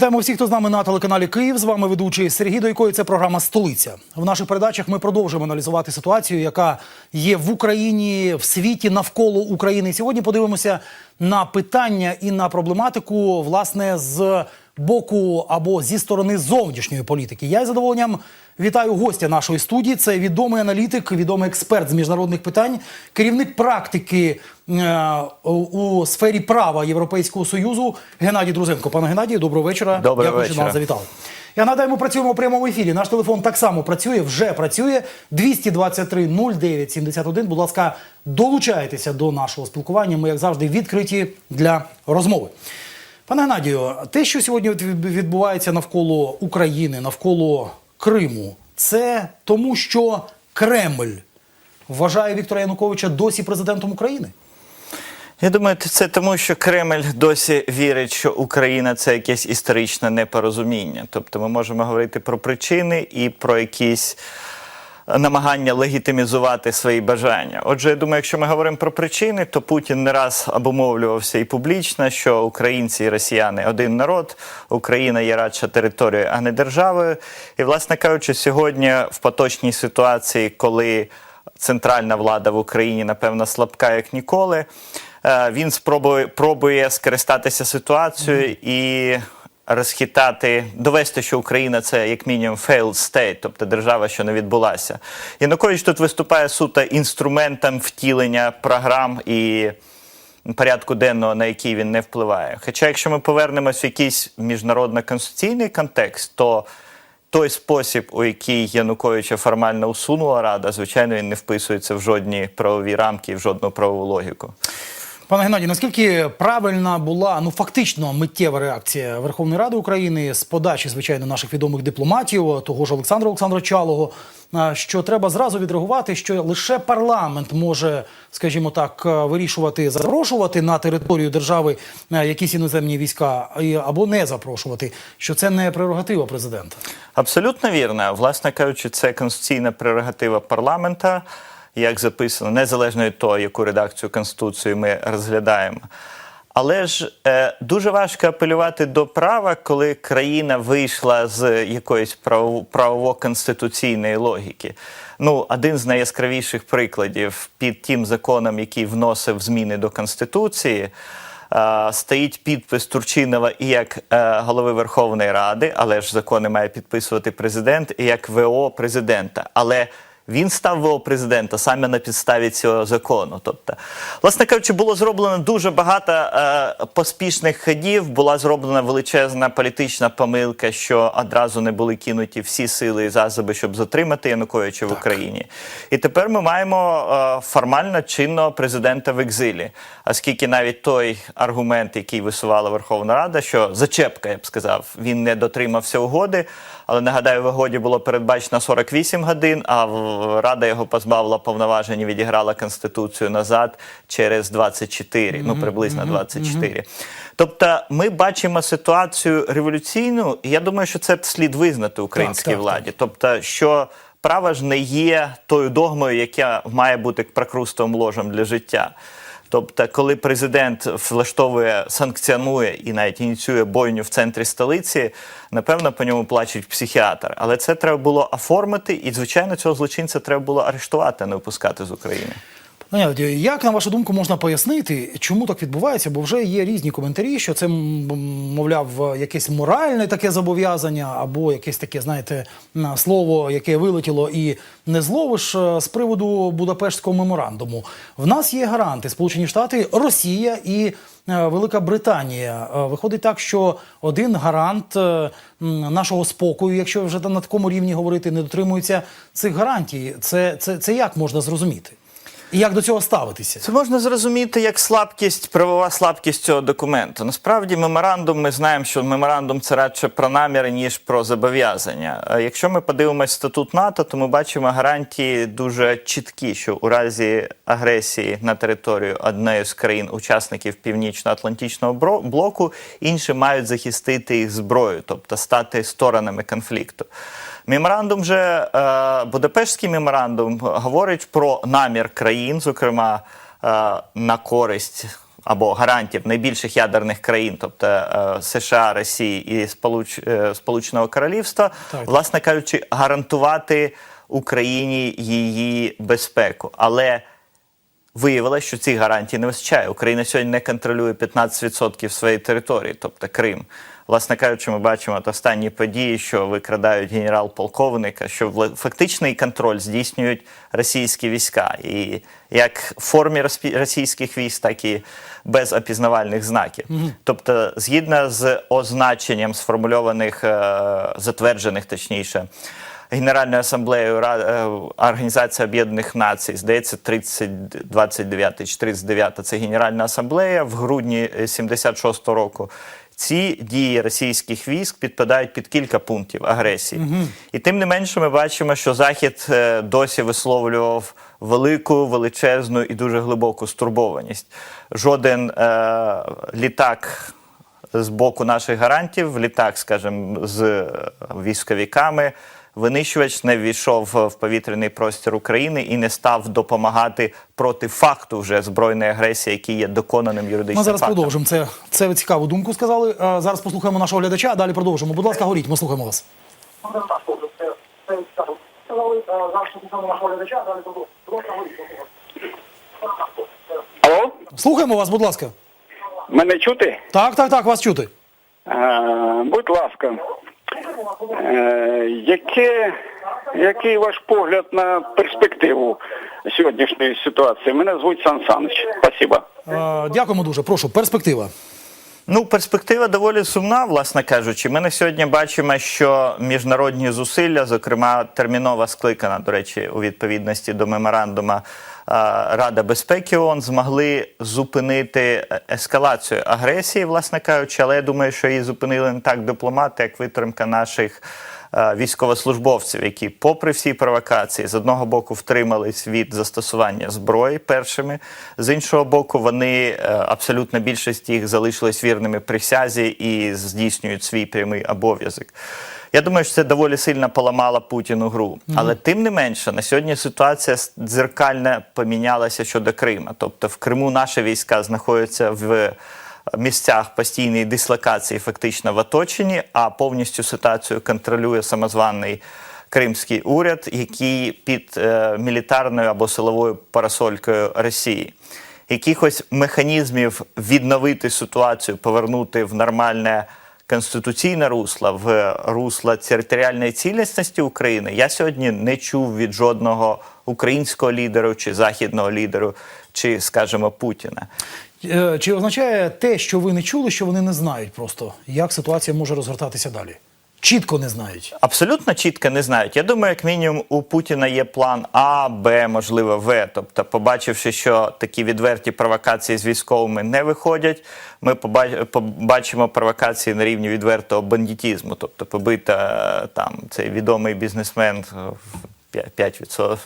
Вітаємо всіх, хто з нами на телеканалі Київ. З вами ведучий Сергій Дойко. і Це програма Столиця. В наших передачах ми продовжуємо аналізувати ситуацію, яка є в Україні, в світі навколо України. Сьогодні подивимося на питання і на проблематику, власне, з боку або зі сторони зовнішньої політики. Я із задоволенням вітаю гостя нашої студії. Це відомий аналітик, відомий експерт з міжнародних питань, керівник практики е, у- сфері права Європейського союзу Геннадій Друзенко. Пане Геннадію, доброго вечора. Доброго Дякую, що нас завітали. Я нагадаю, ми працюємо у прямому ефірі. Наш телефон так само працює, вже працює. 223 09 71. Будь ласка, долучайтеся до нашого спілкування. Ми, як завжди, відкриті для розмови. Пане Геннадію, те, що сьогодні відбувається навколо України, навколо Криму, це тому, що Кремль вважає Віктора Януковича досі президентом України. Я думаю, це тому, що Кремль досі вірить, що Україна це якесь історичне непорозуміння. Тобто ми можемо говорити про причини і про якісь намагання легітимізувати свої бажання. Отже, я думаю, якщо ми говоримо про причини, то Путін не раз обумовлювався і публічно, що українці і росіяни один народ, Україна є радше територією, а не державою. І, власне кажучи, сьогодні в поточній ситуації, коли центральна влада в Україні, напевно, слабка як ніколи. Е, Він спробує пробує скористатися ситуацією і розхитати, довести, що Україна це як мінімум failed state, тобто держава, що не відбулася. Янукович тут виступає суто інструментом втілення програм і порядку денного, на який він не впливає. Хоча, якщо ми повернемось в якийсь міжнародно-конституційний контекст, то той спосіб, у який Януковича формально усунула Рада, звичайно, він не вписується в жодні правові рамки, в жодну правову логіку. Пане Геннадію, наскільки правильна була ну фактично миттєва реакція Верховної Ради України з подачі, звичайно, наших відомих дипломатів, того ж Олександра Олександровича Чалого, що треба зразу відреагувати, що лише парламент може, скажімо так, е, вирішувати запрошувати на територію держави е, якісь іноземні війська або не запрошувати, що це не прерогатива президента. Абсолютно вірно. Власне кажучи, це конституційна прерогатива парламента, як записано, незалежно від того, яку редакцію Конституції ми розглядаємо. Але ж е, дуже важко апелювати до права, коли країна вийшла з якоїсь право- правово-конституційної логіки. Ну, один з найяскравіших прикладів під тим законом, який вносив зміни до Конституції. Е, Стоїть підпис Турчинова і як е, голови Верховної Ради, але ж закони має підписувати президент, і як ВО президента. Але він став ВО президента саме на підставі цього закону. Тобто, власне кажучи, було зроблено дуже багато е, поспішних ходів. Була зроблена величезна політична помилка, що одразу не були кинуті всі сили і засоби, щоб затримати Януковича в Україні. І тепер ми маємо е, формально чинного президента в екзилі, оскільки навіть той аргумент, який висувала Верховна Рада, що зачепка, я б сказав, він не дотримався угоди. Але нагадаю, в угоді було передбачено 48 годин, а в- Рада його позбавила повноважень і відіграла конституцію назад через 24, ну приблизно 24. Тобто, ми бачимо ситуацію революційну, і я думаю, що це слід визнати українській Так, так, владі. Тобто, що право ж не є тою догмою, яка має бути прокрустовим ложем для життя. Тобто, коли президент влаштовує, санкціонує і навіть ініціює бойню в центрі столиці, напевно, по ньому плачуть психіатр. Але це треба було оформити, і звичайно, цього злочинця треба було арештувати, не випускати з України. Пане Геннадію, як на вашу думку можна пояснити, чому так відбувається? Бо вже є різні коментарі, що це, мовляв, якесь моральне таке зобов'язання, або якесь таке, знаєте, слово, яке вилетіло і не зловиш е, з приводу Будапештського меморандуму. В нас є гаранти Сполучені Штати, Росія і е, Велика Британія. Е, Виходить так, що один гарант е, нашого спокою, якщо вже на такому рівні говорити, не дотримується цих гарантій. Це, це, це як можна зрозуміти? Як до цього ставитися? Це можна зрозуміти як слабкість, правова слабкість цього документу. Насправді, меморандум, ми знаємо, що меморандум це радше про наміри, ніж про зобов'язання. Якщо ми подивимось статут НАТО, то ми бачимо гарантії дуже чіткі, що у разі агресії на територію однієї з країн-учасників Північно-Атлантичного блоку, інші мають захистити їх зброю, тобто стати сторонами конфлікту. Меморандум же е, Будапештський меморандум говорить про намір країн, зокрема е, на користь або гарантів найбільших ядерних країн, тобто е, США, Росії і Сполуч, Сполученого Королівства, Так. власне кажучи, гарантувати Україні її безпеку. Але виявилося, що цих гарантій не вистачає. Україна сьогодні не контролює 15% своєї території, тобто Крим. Власне кажучи, ми бачимо от останні події, що викрадають генерал-полковника, що фактичний контроль здійснюють російські війська. І як в формі російських військ, так і без опізнавальних знаків. Тобто, згідно з означенням сформульованих, е, затверджених точніше, Генеральною асамблеєю е, Організації Об'єднаних Націй, здається, 30, 29 чи 39 це Генеральна асамблея в грудні е, 76 року. Ці дії російських військ підпадають під кілька пунктів агресії. І тим не менше, ми бачимо, що Захід е, досі висловлював велику, величезну і дуже глибоку стурбованість. Жоден е, літак з боку наших гарантів, літак, скажімо, з військовиками. Винищувач не ввійшов в повітряний простір України і не став допомагати проти факту вже збройної агресії, який є доконаним юридичним Ми зараз фактом. продовжимо. Це, це ви цікаву думку сказали. Е, Зараз послухаємо нашого глядача, а далі продовжимо. Будь ласка, говоріть, ми слухаємо вас. Алло, Слухаємо вас, будь ласка. мене чути? Так, так, так, вас чути. Е, будь ласка, яке, який ваш погляд на перспективу сьогоднішньої ситуації? Мене звуть Сан Саныч. Спасибо. Е, Дякуємо дуже. Прошу, перспектива. Ну, перспектива доволі сумна, власне кажучи. Ми на сьогодні бачимо, що міжнародні зусилля, зокрема термінова скликана, до речі, у відповідності до меморандума е, Рада безпеки ООН, змогли зупинити е, ескалацію агресії, власне кажучи, але я думаю, що її зупинили не так дипломати, як витримка наших. Е, Військовослужбовців, які, попри всі провокації, з одного боку втримались від застосування зброї першими, з іншого боку, вони е, абсолютна більшість їх залишились вірними присязі і здійснюють свій прямий обов'язок. Я думаю, що це доволі сильно поламало Путіну гру. Але тим не менше, на сьогодні ситуація дзеркально помінялася щодо Крима. Тобто в Криму наші війська знаходяться в місцях постійної дислокації, фактично в оточенні, а повністю ситуацію контролює самозваний кримський уряд, який під е, мілітарною або силовою парасолькою Росії. Якихось механізмів відновити ситуацію, повернути в нормальне конституційне русло, в русло територіальної цілісності України, я сьогодні не чув від жодного українського лідеру чи західного лідеру, чи, скажімо, Путіна. Е, Чи означає те, що ви не чули, що вони не знають просто, як ситуація може розгортатися далі? Чітко не знають. Абсолютно чітко не знають. Я думаю, як мінімум у Путіна є план А, Б, можливо, В. Тобто, побачивши, що такі відверті провокації з військовими не виходять, ми поба- побачимо провокації на рівні відвертого бандитізму. Тобто, побита е, там цей відомий бізнесмен. е, 5%.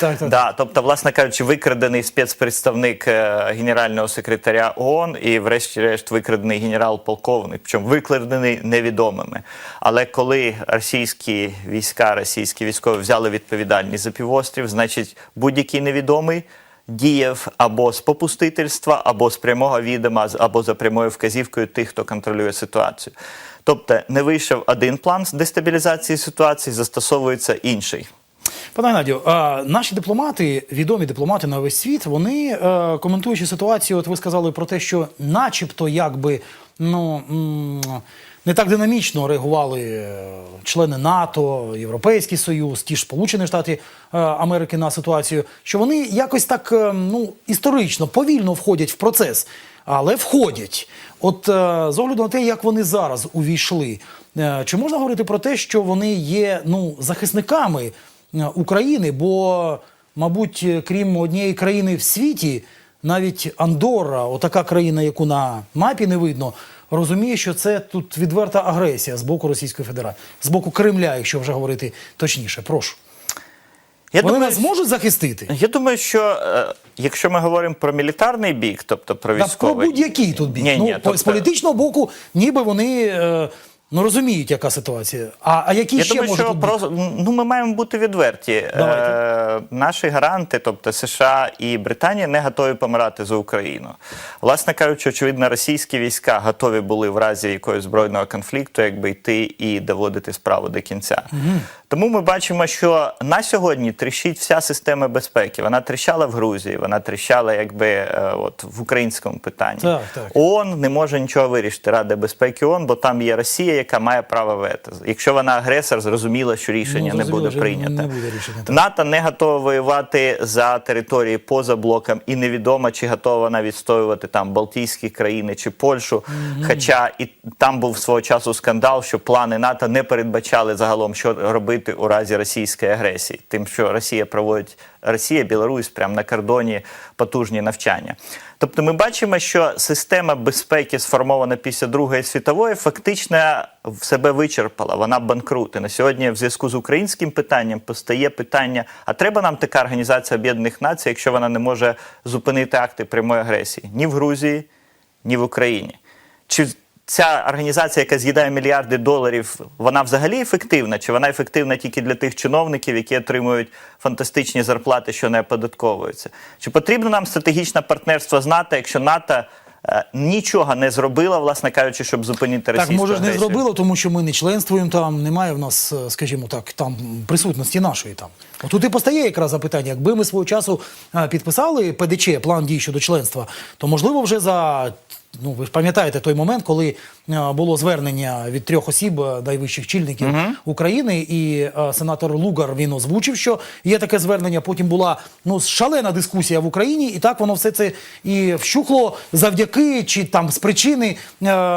Так, так. Да, тобто, власне кажучи, викрадений спецпредставник е, генерального секретаря ООН і, врешті-решт, викрадений генерал-полковник, причому викрадений невідомими. Але коли російські війська, російські військові взяли відповідальність за півострів, значить будь-який невідомий. Діяв або з попустительства, або з прямого відома, або за прямою вказівкою тих, хто контролює ситуацію. Тобто не вийшов один план з дестабілізації ситуації, застосовується інший. Пане Геннадію, а наші дипломати, відомі дипломати на весь світ, вони е, коментуючи ситуацію, от ви сказали про те, що, начебто, якби ну не так динамічно реагували е, члени НАТО, Європейський Союз, ті ж Сполучені Штати е, Америки на ситуацію, що вони якось так ну історично повільно входять в процес, але входять. От з огляду на те, як вони зараз увійшли, чи можна говорити про те, що вони є ну захисниками? Е, України, бо, мабуть, е, крім однієї країни в світі, навіть Андорра, отака країна, яку на мапі не видно, розуміє, що це тут відверта агресія з боку Російської Федерації, з боку Кремля, якщо вже говорити точніше. Прошу. Я Вони думаю, нас зможуть захистити? Я думаю, що е, якщо ми говоримо про мілітарний бік, тобто про Та про будь-який тут бік. Ні, ну, ні, по- тобто- З політичного боку, ніби вони е, Ну розуміють, яка ситуація. А, а які Я ще думаю, можуть що бути? Про... ну ми маємо бути відверті. Давайте. Е, наші гаранти, тобто США і Британія, не готові помирати за Україну. Власне кажучи, очевидно, російські війська готові були в разі якогось збройного конфлікту, якби йти і доводити справу до кінця. Тому ми бачимо, що на сьогодні тріщить вся система безпеки. Вона тріщала в Грузії, вона тріщала, якби е, от в українському питанні. Так, так. ООН не може нічого вирішити Рада безпеки ООН, бо там є Росія, яка має право вето. Якщо вона агресор, зрозуміло, що рішення Ну, не буде прийнято. не буде рішення. НАТО не готова воювати за території поза блоком, і невідомо, чи готова вона відстоювати там Балтійські країни чи Польщу. Хоча і там був свого часу скандал, що плани НАТО не передбачали загалом, що робити у разі російської агресії, тим, що Росія проводить Росія, Білорусь прямо на кордоні потужні навчання. Тобто ми бачимо, що система безпеки, сформована після Другої світової, фактично в себе вичерпала. Вона банкрут. І на сьогодні, в зв'язку з українським питанням, постає питання: а треба нам така організація Об'єднаних Націй, якщо вона не може зупинити акти прямої агресії ні в Грузії, ні в Україні? Чи ця організація, яка з'їдає мільярди доларів, вона взагалі ефективна? Чи вона ефективна тільки для тих чиновників, які отримують фантастичні зарплати, що не оподатковуються? Чи потрібно нам стратегічне партнерство з НАТО, якщо НАТО е, нічого не зробила, власне кажучи, щоб зупинити Так, може ж не зробило, тому що ми не членствуємо там, немає в нас, е, скажімо так, там присутності нашої там. Отут і постає якраз запитання, якби ми свого часу е, підписали ПДЧ, план дій щодо членства, то можливо вже за. Ну, ви ж пам'ятаєте той момент, коли е, було звернення від трьох осіб, е, найвищих чільників України, і е, сенатор Лугар він озвучив, що є таке звернення. Потім була ну шалена дискусія в Україні, і так воно все це і вщухло завдяки чи там з причини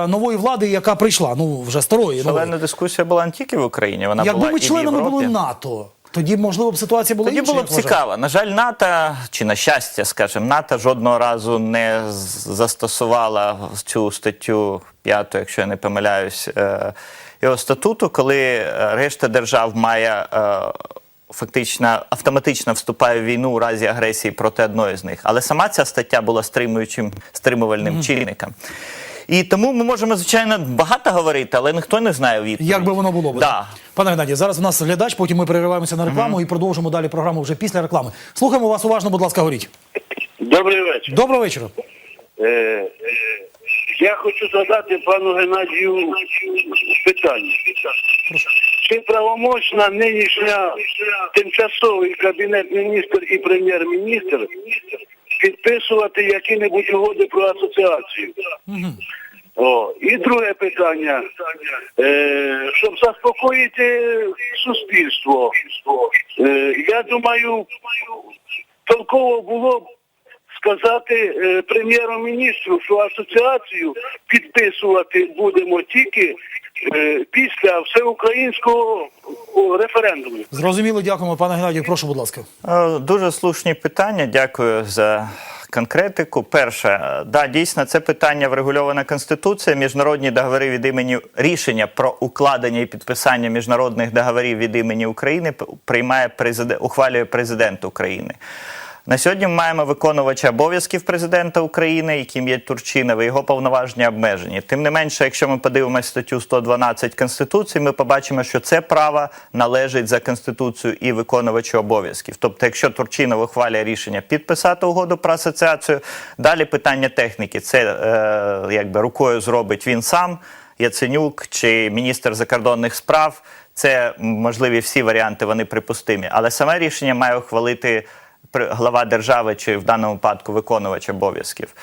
нової влади, яка прийшла. Ну вже старої нової. Шалена дискусія була не тільки в Україні, вона Якби була ми і в членами Європі. були НАТО, тоді можливо б ситуація була Тоді інша. було б цікаво. На жаль, НАТО, чи на щастя, скажімо, НАТО жодного разу не застосувала цю статтю 5, якщо я не помиляюсь, е, його статуту, коли е, решта держав має. е, Фактично автоматично вступає в війну у разі агресії проти одної з них. Але сама ця стаття була стримуючим стримувальним чинником. І тому ми можемо, звичайно, багато говорити, але ніхто не знає відповідь. Як би воно було б? Да. Пане Геннадію, зараз у нас глядач, потім ми перериваємося на рекламу і продовжимо далі програму вже після реклами. Слухаємо вас уважно, будь ласка, говоріть. Добрий вечір. Доброго вечора. Е, е, я хочу задати пану Геннадію питання. Чи правомочна нинішня тимчасовий кабінет міністр і прем'єр-міністр підписувати які-небудь угоди про асоціацію? О, і друге питання. Е, щоб заспокоїти суспільство, е, я думаю, толково було б сказати е, прем'єру-міністру, що асоціацію підписувати будемо тільки після всеукраїнського референдуму. Зрозуміло, дякуємо, пане Геннадію. Прошу, будь ласка. Е, Дуже слушні питання. Дякую за конкретику. Перше, е, да, дійсно, це питання врегульована Конституція. Міжнародні договори від імені рішення про укладення і підписання міжнародних договорів від імені України приймає президент, ухвалює президент України. На сьогодні ми маємо виконувача обов'язків президента України, яким є Турчинов, і його повноваження обмежені. Тим не менше, якщо ми подивимося статтю 112 Конституції, ми побачимо, що це право належить за Конституцією і виконувачу обов'язків. Тобто, якщо Турчинов ухвалює рішення підписати угоду про асоціацію, далі питання техніки це е, якби рукою зробить він сам, Яценюк чи міністр закордонних справ. Це можливі всі варіанти, вони припустимі. Але саме рішення має ухвалити глава держави чи в даному випадку виконувач обов'язків.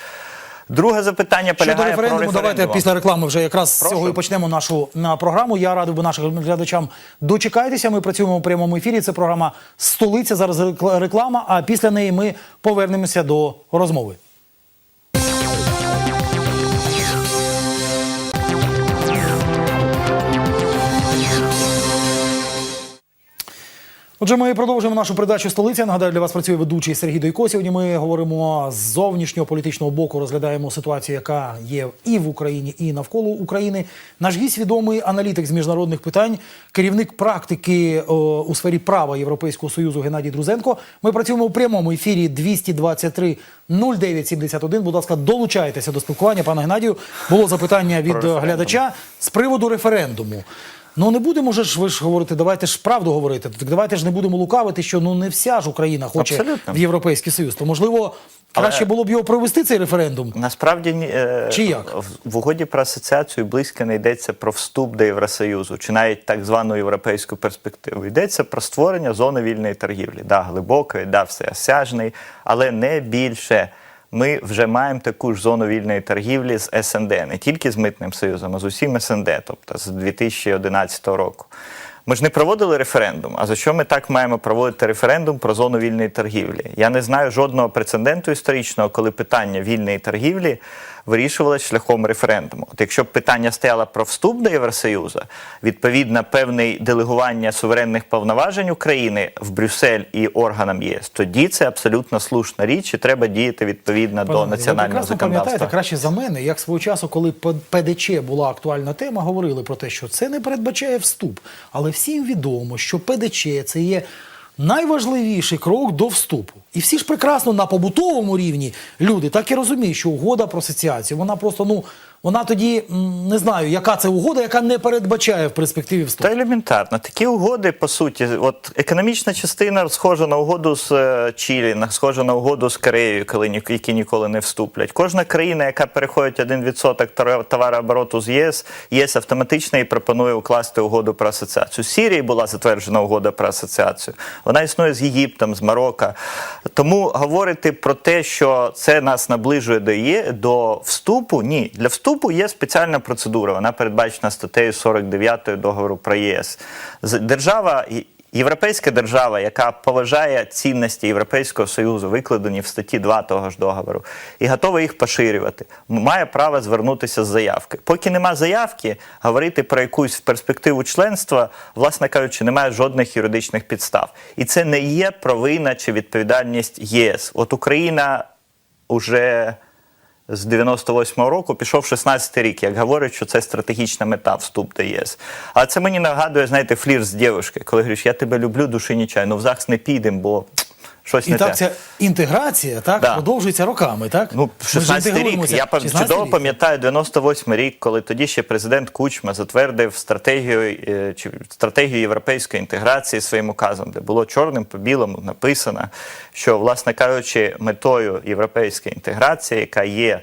Друге запитання Щодо полягає референдуму, про давайте після реклами вже якраз з цього і почнемо нашу на програму. Я радив би нашим глядачам дочекайтеся. Ми працюємо у прямому ефірі. Це програма Столиця. Зараз реклама. А після неї ми повернемося до розмови. Отже, ми продовжуємо нашу передачу столиця. Нагадаю, для вас працює ведучий Сергій Дойко. Сьогодні ми говоримо з зовнішнього політичного боку, розглядаємо ситуацію, яка є і в Україні, і навколо України. Наш гість відомий аналітик з міжнародних питань, керівник практики о, у сфері права Європейського союзу Геннадій Друзенко. Ми працюємо у прямому ефірі 223 0971. Будь ласка, долучайтеся до спілкування. Пане Геннадію, було запитання від глядача з приводу референдуму. Ну не будемо ж ви ж говорити, давайте ж правду говорити. Так давайте ж не будемо лукавити, що ну не вся ж Україна хоче Абсолютно. в Європейський Союз. То можливо, краще було б його провести цей референдум. Насправді ні, е, Чи як? в- в угоді про асоціацію близько не йдеться про вступ до Євросоюзу, чи навіть так звану європейську перспективу. Йдеться про створення зони вільної торгівлі. Да, глибокої, да, всеосяжної, але не більше. Ми вже маємо таку ж зону вільної торгівлі з СНД, не тільки з митним союзом, а з усім СНД, тобто з 2011 року. Ми ж не проводили референдум. А за що ми так маємо проводити референдум про зону вільної торгівлі? Я не знаю жодного прецеденту історичного, коли питання вільної торгівлі вирішувалось шляхом референдуму. От якщо б питання стояло про вступ до Євросоюзу, відповідно певне делегування суверенних повноважень України в Брюссель і органам ЄС, тоді це абсолютно слушна річ, і треба діяти відповідно до Пане, ви національного прекрасно пам'ятаєте краще за мене, як свого часу, коли ПДЧ була актуальна тема, говорили про те, що це не передбачає вступ. Але всім відомо, що ПДЧ це є найважливіший крок до вступу. І всі ж прекрасно на побутовому рівні люди так і розуміють, що угода про асоціацію, вона просто ну. Вона тоді не знаю, яка це угода, яка не передбачає в перспективі вступу. Та елементарно. Такі угоди, по суті, от економічна частина схожа на угоду з е, Чилі, схожа на угоду з Кореєю, коли які ніколи не вступлять. Кожна країна, яка переходить 1% товар- товарообороту з ЄС, ЄС автоматично і пропонує укласти угоду про асоціацію. Сірії була затверджена угода про асоціацію. Вона існує з Єгиптом, з Марокко. Тому говорити про те, що це нас наближує до є до вступу. Ні, для вступу є спеціальна процедура. Вона передбачена статтею 49 договору про ЄС. Держава. Європейська держава, яка поважає цінності Європейського Союзу, викладені в статті 2 того ж договору, і готова їх поширювати, має право звернутися з заявкою. Поки нема заявки, говорити про якусь перспективу членства, власне кажучи, немає жодних юридичних підстав. І це не є провина чи відповідальність ЄС. От Україна уже з 98-го року пішов 16-й рік, як говорять, що це стратегічна мета вступ до ЄС. А це мені нагадує, знаєте, флір з дівчинки, коли говориш, я тебе люблю, душі нічай, ну в ЗАГС не підемо, бо щось І не так те. ця інтеграція так Да. продовжується роками, так? Ну, Ми ж 16 рік. Я пам- 16-й чудово пам'ятаю 98 рік, коли тоді ще президент Кучма затвердив стратегію е, чи стратегію європейської інтеграції своїм указом, де було чорним по білому написано, що, власне кажучи, метою європейської інтеграції, яка є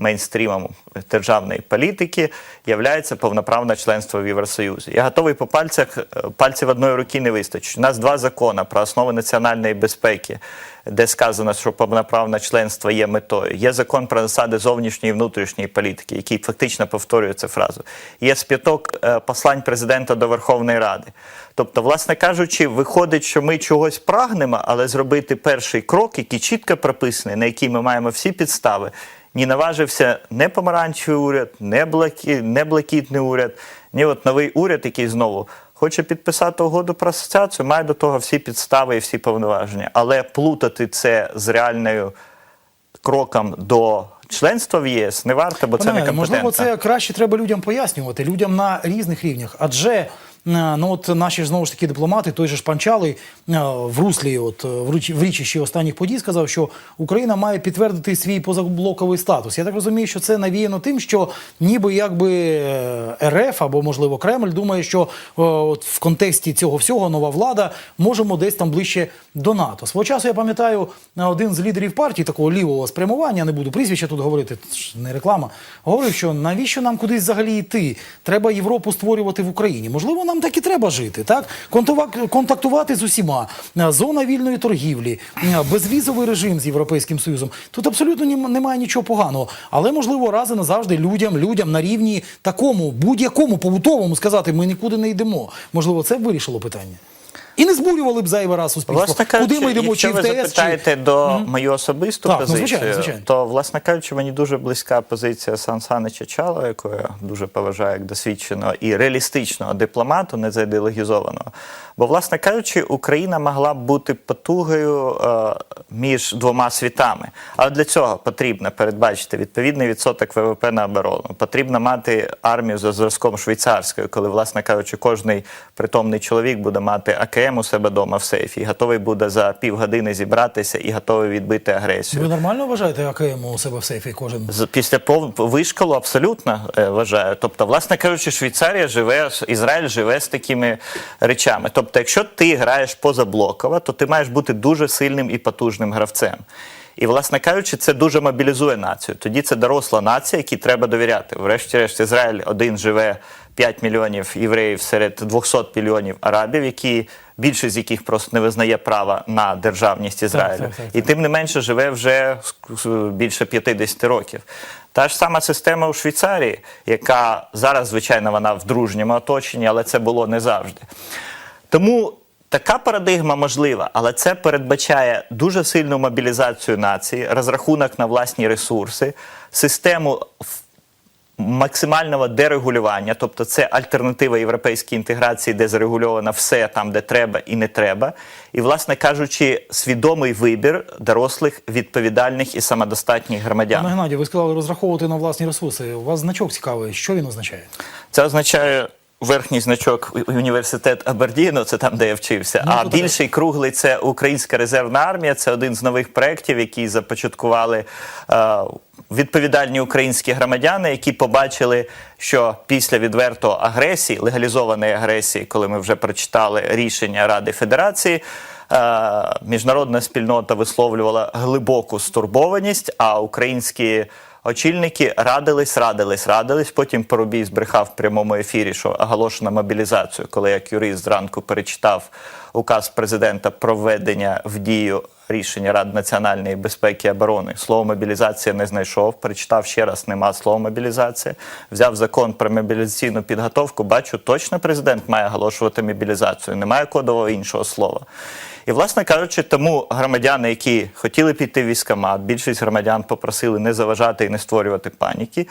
мейнстрімом державної політики, являється повноправне членство в Євросоюзі. Я готовий по пальцях, е, пальців одної руки не вистачить. У нас два закони про основи національної безпеки, де сказано, що повноправне членство є метою. Є закон про засади зовнішньої і внутрішньої політики, який фактично повторює цю фразу. Є спіток е, послань президента до Верховної Ради. Тобто, власне кажучи, виходить, що ми чогось прагнемо, але зробити перший крок, який чітко прописаний, на який ми маємо всі підстави. Ні наважився не помаранчевий уряд, не, блакі, не блакитний уряд, ні от новий уряд, який знову хоче підписати угоду про асоціацію, має до того всі підстави і всі повноваження. Але плутати це з реальною кроком до членства в єС не варто, бо це не компетентно. можливо, це краще треба людям пояснювати, людям на різних рівнях. Адже ну от наші ж знову ж таки дипломати, той же ж Панчалий е, в руслі, от е, в ще останніх подій сказав, що Україна має підтвердити свій позаблоковий статус. Я так розумію, що це навіяно тим, що ніби якби е, РФ або можливо Кремль думає, що е, от в контексті цього всього нова влада можемо десь там ближче до НАТО. Свого часу я пам'ятаю е, один з лідерів партії такого лівого спрямування, не буду прізвища тут говорити, це не реклама. Говорив, що навіщо нам кудись взагалі йти? Треба Європу створювати в Україні. Можливо, нам так і треба жити. Так контактувати з усіма, Е, зона вільної торгівлі, е, безвізовий режим з європейським союзом. Тут абсолютно немає нічого поганого. Але можливо раз і назавжди людям, людям на рівні такому, будь-якому побутовому сказати, ми нікуди не йдемо. Можливо, це б вирішило питання. І не збурювали б зайвий раз суспільство. Власне кажучи, Куди ми йдемо? Якщо в ви ТС, чи... запитаєте до мою особисту Так, ну, позицію, звичайно, звичайно. то, власне кажучи, мені дуже близька позиція Сан Санича Чала, яку я дуже поважаю як досвідченого і реалістичного дипломату, не заідеологізованого. Бо, власне кажучи, Україна могла б бути потугою е, між двома світами. Але для цього потрібно передбачити відповідний відсоток ВВП на оборону. Потрібно мати армію за зразком швейцарською, коли, власне кажучи, кожний притомний чоловік буде мати АКМ у себе вдома в сейфі, і готовий буде за півгодини зібратися і готовий відбити агресію. Ви нормально вважаєте АКМ у себе в сейфі кожен? Після пов- вишколу абсолютно е, вважаю. Тобто, власне кажучи, Швейцарія живе, Ізраїль живе з такими речами. Тобто, якщо ти граєш позаблоково, то ти маєш бути дуже сильним і потужним гравцем. І, власне кажучи, це дуже мобілізує націю. Тоді це доросла нація, якій треба довіряти. Врешті-решт, Ізраїль один живе 5 мільйонів євреїв серед 200 мільйонів арабів, які більшість з яких просто не визнає права на державність Ізраїлю. так, так, І тим не менше живе вже більше 50 років. Та ж сама система у Швейцарії, яка зараз, звичайно, вона в дружньому оточенні, але це було не завжди. Тому така парадигма можлива, але це передбачає дуже сильну мобілізацію нації, розрахунок на власні ресурси, систему максимального дерегулювання, тобто це альтернатива європейській інтеграції, де зарегульовано все там, де треба і не треба. І, власне кажучи, свідомий вибір дорослих, відповідальних і самодостатніх громадян. Пане Геннадію, ви сказали розраховувати на власні ресурси. У вас значок цікавий. Що він означає? Це означає верхній значок університет Абердіну, це там, де я вчився. Ну, а більший круглий це Українська резервна армія. Це один з нових проєктів, які започаткували е, відповідальні українські громадяни, які побачили, що після відвертої агресії, легалізованої агресії, коли ми вже прочитали рішення Ради Федерації. е, Міжнародна спільнота висловлювала глибоку стурбованість, а українські Очільники радились, радились, радились. Потім Поробій збрехав в прямому ефірі, що оголошена мобілізацію, коли як юрист зранку перечитав указ президента про введення в дію рішення Ради національної безпеки і оборони. Слово мобілізація не знайшов. Перечитав ще раз, нема слова мобілізація. Взяв закон про мобілізаційну підготовку. Бачу, точно президент має оголошувати мобілізацію. Немає кодового іншого слова. І, власне кажучи, тому громадяни, які хотіли піти в військомат, більшість громадян попросили не заважати і не створювати паніки.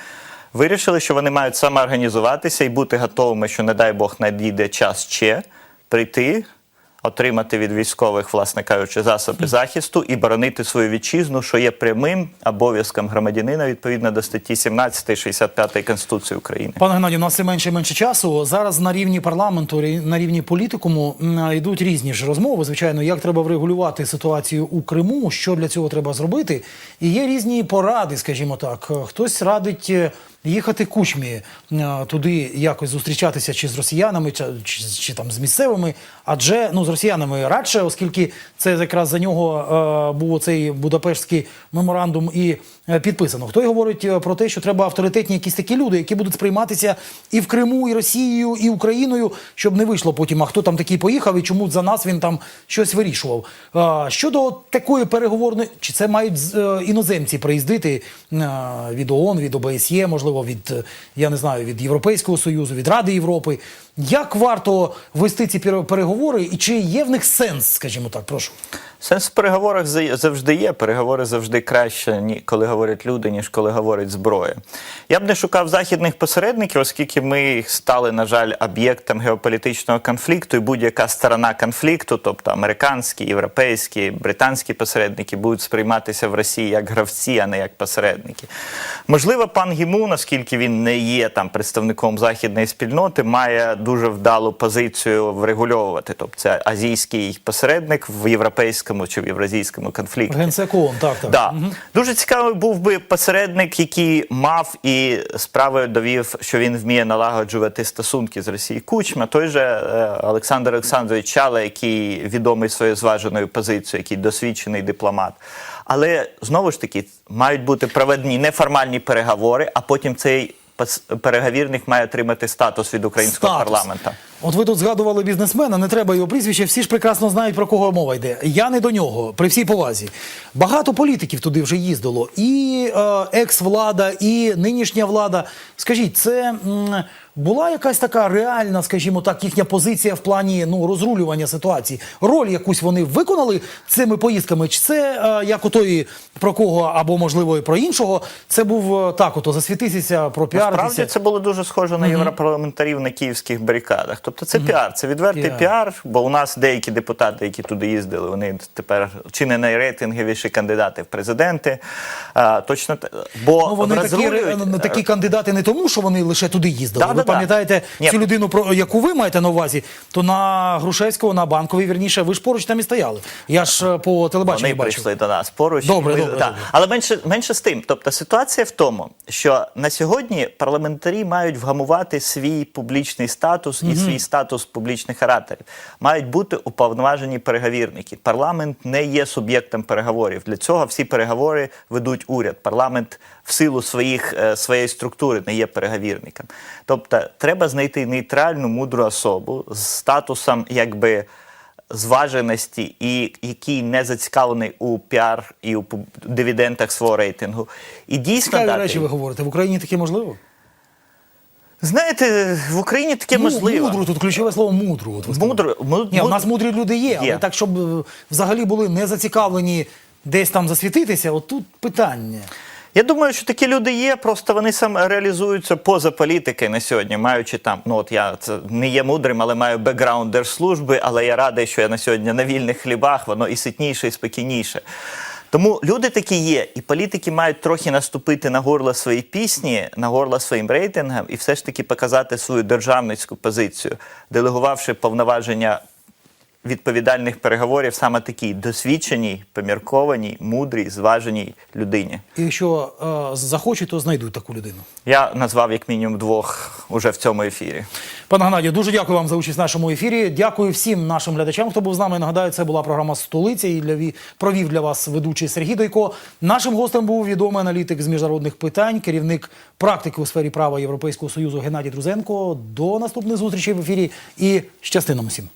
Вирішили, що вони мають самоорганізуватися і бути готовими, що, не дай Бог, надійде час ще прийти, отримати від військових, власне кажучи, засоби захисту і боронити свою вітчизну, що є прямим обов'язком громадянина відповідно до статті 17 і 65 Конституції України. Пане Геннадію, у нас все менше і менше часу. Зараз на рівні парламенту, на рівні політикуму йдуть різні ж розмови. Звичайно, як треба врегулювати ситуацію у Криму, що для цього треба зробити. І є різні поради, скажімо так. Хтось радить е, їхати кучмі е, туди, якось зустрічатися чи з росіянами, чи, чи, чи там з місцевими, адже ну з росіянами радше, оскільки це якраз за нього е, був оцей Будапештський меморандум і е, підписано. Хто й говорить е, про те, що треба авторитетні якісь такі люди, які будуть сприйматися і в Криму, і Росією, і Україною, щоб не вийшло потім, а хто там такий поїхав і чому за нас він там щось вирішував. Е, Щодо такої переговорної, чи це мають іноземці приїздити е, від ООН, від ОБСЄ, можливо, від е, я не знаю, від Європейського Союзу, від Ради Європи. Як варто вести ці пере- переговори, і чи є в них сенс, скажімо так, прошу. Сенс в переговорах за- завжди є. Переговори завжди краще, коли говорять люди, ніж коли говорить зброя. Я б не шукав західних посередників, оскільки ми стали, на жаль, об'єктом геополітичного конфлікту, і будь-яка сторона конфлікту, тобто американські, європейські, британські посередники, будуть сприйматися в Росії як гравці, а не як посередники. Можливо, пан Гімун, оскільки він не є там представником західної спільноти, має дуже вдалу позицію врегульовувати. Тобто це азійський посередник в європейському чи в євразійському конфлікті. Генсек ООН, так, так. Да. Дуже цікавий був би посередник, який мав і справою довів, що він вміє налагоджувати стосунки з Росією. Кучма, той же е, Олександр Олександрович Чала, який відомий своєю зваженою позицією, який досвідчений дипломат. Але знову ж таки мають бути проведені неформальні переговори, а потім цей переговірник має отримати статус від українського Статус. парламента. От ви тут згадували бізнесмена, не треба його прізвище, всі ж прекрасно знають, про кого мова йде. Я не до нього, при всій повазі. Багато політиків туди вже їздило. І е, екс-влада, і нинішня влада. Скажіть, це м, була якась така реальна, скажімо так, їхня позиція в плані ну, розрулювання ситуації? Роль якусь вони виконали цими поїздками? Чи це е, як отої про кого, або можливо і про іншого? Це був е, так, ото засвітитися, пропіаритися. Насправді це було дуже схоже на європарламентарів на київських барикадах. Тобто це піар, це відвертий Піар. піар. бо у нас деякі депутати, які туди їздили, вони тепер чи не найрейтинговіші кандидати в президенти. А, точно бо Ну, вони такі, розрулюють, е, такі кандидати не тому, що вони лише туди їздили. Да. Пам'ятаєте цю людину, про яку ви маєте на увазі, то на Грушевського, на банковій, вірніше, ви ж поруч там і стояли. Я ж е, по телебаченню Вони бачив. прийшли до нас поруч. Добре, ми- добре. Але менше, менше з тим. Тобто ситуація в тому, що на сьогодні парламентарі мають вгамувати свій публічний статус і свій статус публічних ораторів. Мають бути уповноважені переговірники. Парламент не є суб'єктом переговорів. Для цього всі переговори ведуть уряд. Парламент в силу своїх, е, своєї структури не є переговірником. Тобто, треба знайти нейтральну мудру особу з статусом, якби зваженості і який не зацікавлений у піар і у дивідендах свого рейтингу. І дійсно Цікаві дати... речі ви говорите. В Україні таке можливо? Знаєте, в Україні таке Ну, можливо. Мудру, тут ключове слово мудру. От сказали. Мудро, Ні, у нас мудрі люди є, але так, щоб е, взагалі були не зацікавлені десь там засвітитися, от тут питання. Я думаю, що такі люди є, просто вони саме реалізуються поза політики на сьогодні, маючи там, ну от я це не є мудрим, але маю бекграунд держслужби, але я радий, що я на сьогодні на вільних хлібах, воно і ситніше, і спокійніше. Тому люди такі є, і політики мають трохи наступити на горло своєї пісні, на горло своїм рейтингам, і все ж таки показати свою державницьку позицію, делегувавши повноваження відповідальних переговорів саме такій досвідченій, поміркованій, мудрій, зваженій людині. І якщо е, захочуть, то знайдуть таку людину. Я назвав як мінімум двох уже в цьому ефірі. Пане Геннадію, дуже дякую вам за участь в нашому ефірі. Дякую всім нашим глядачам, хто був з нами. Нагадаю, це була програма Столиця і для провів для вас ведучий Сергій Дойко. Нашим гостем був відомий аналітик з міжнародних питань, керівник практики у сфері права Європейського союзу Геннадій Друзенко. До наступних зустрічей в ефірі і щасти нам усім.